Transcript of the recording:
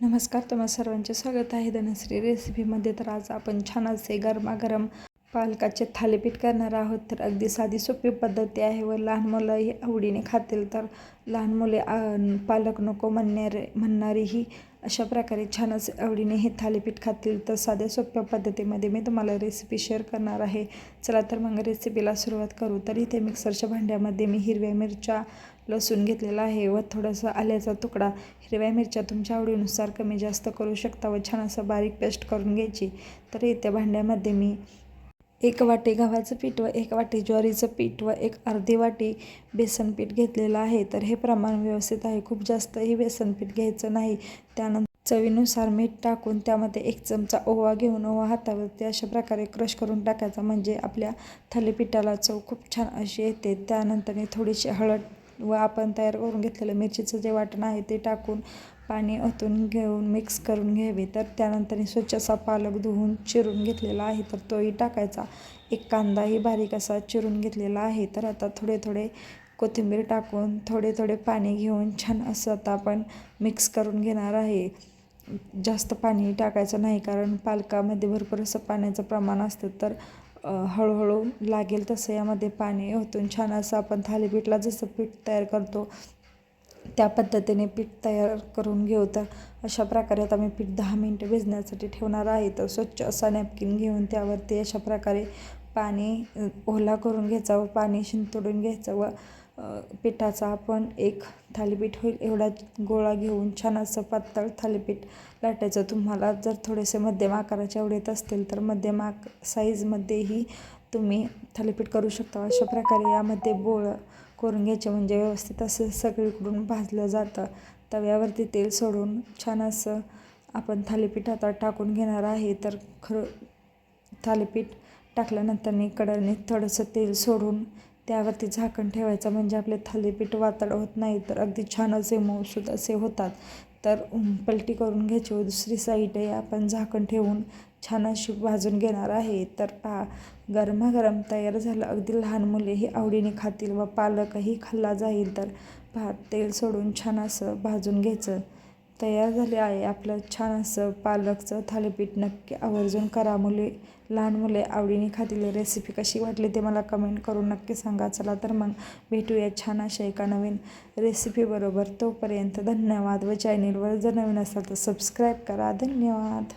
नमस्कार तुम्हा सर्वांचे स्वागत आहे. धनश्री रेसिपीमध्ये तर आज आपण छान असे गरमागरम पालकाचे थालीपीठ करणार आहोत तर अगदी साधी सोपी पद्धती आहे व लहान मुलंही आवडीने खातील तर लहान मुले पालक नको म्हणणारे म्हणणारीही अशा प्रकारे छान असे आवडीने हे थालीपीठ खातील. तर साध्या सोप्या पद्धतीमध्ये मी तुम्हाला रेसिपी शेअर करणार आहे. चला तर मग रेसिपीला सुरुवात करू. तर इथे मिक्सरच्या भांड्यामध्ये मी हिरव्या मिरच्या लसूण घेतलेला आहे व थोडंसं आल्याचा तुकडा हिरव्या मिरच्या तुमच्या आवडीनुसार कमी जास्त करू शकता व छान असं बारीक पेस्ट करून घ्यायची. तर इथे भांड्यामध्ये मी एक वाटी गव्हाचं पीठ व एक वाटी ज्वारीचं पीठ व एक अर्धी वाटी बेसन पीठ घेतलेलं आहे. तर हे प्रमाण व्यवस्थित आहे. खूप जास्तही बेसन पीठ घ्यायचं नाही. त्यानंतर चवीनुसार मीठ टाकून त्यामध्ये एक चमचा ओवा घेऊन ओवा हातावरती अशा प्रकारे क्रश करून टाकायचा. म्हणजे आपल्या थालीपीठाला चव खूप छान अशी येते. त्यानंतर थोडीशी हळद व आपण तयार करून घेतलेलं मिरचीचं जे वाटण आहे ते टाकून पाणी ओतून घेऊन मिक्स करून घ्यावे. तर त्यानंतर स्वच्छ असा पालक धुवून चिरून घेतलेला आहे. तर तोही टाकायचा. एक कांदाही बारीक असा चिरून घेतलेला आहे. तर आता थोडे थोडे कोथिंबीर टाकून थोडे थोडे पाणी घेऊन छान असं आता आपण मिक्स करून घेणार आहे. जास्त पाणी टाकायचं नाही कारण पालकामध्ये भरपूर असं पाण्याचं प्रमाण असतं. तर हळूहळू लागेल तसं यामध्ये पाणी ओतून छान असं आपण थालीपीठला जसं पीठ तयार करतो त्या पद्धतीने पीठ तयार करून घेऊ. तर अशा प्रकारे आता मी पीठ दहा मिनटं भिजण्यासाठी ठेवणार आहे. तर स्वच्छ असा नॅपकिन घेऊन त्यावरती अशा प्रकारे पाणी ओला करून घ्यायचा व पाणी शिंतोडून घ्यायचं व पिठाचा आपण एक थालीपीठ होईल. एवढा गोळा घेऊन छान असं पातळ थालीपीठ लाटायचं. तुम्हाला जर थोडेसे मध्यम आकाराचे आवडत असतील तर मध्यम आक साईजमध्येही तुम्ही थालीपीठ करू शकता. अशा प्रकारे यामध्ये बोळ करून घ्यायचे. म्हणजे व्यवस्थित असं सगळीकडून भाजलं जातं. तव्यावरती तेल सोडून छान असं आपण थालीपीठ आता टाकून घेणार आहे. तर खरं थालीपीठ टाकल्यानंतर कडाने थोडंसं तेल सोडून त्यावरती झाकण ठेवायचं म्हणजे आपले थालीपीठ वातड होत नाही तर अगदी छान असे मऊसूद असे होतात. तर पलटी करून घ्यायची व दुसरी साईडही आपण झाकण ठेवून छान अशी भाजून घेणार आहे. तर पा गरमागरम तयार झालं. अगदी लहान मुलेही आवडीने खातील व पालकही खाल्ला जाईल. तर भात तेल सोडून छान असं भाजून घ्यायचं. तयार झाले आहे. आपलं छान असं पालकचं थालीपीठ नक्की आवर्जून करा. मुले लहान मुले आवडीने खातील रेसिपी कशी वाटली ते मला कमेंट करून नक्की सांगा. चला तर मग भेटूया छान अशा एका नवीन रेसिपीबरोबर तोपर्यंत धन्यवाद. व चॅनेलवर जर नवीन असाल तर सबस्क्राईब करा. धन्यवाद.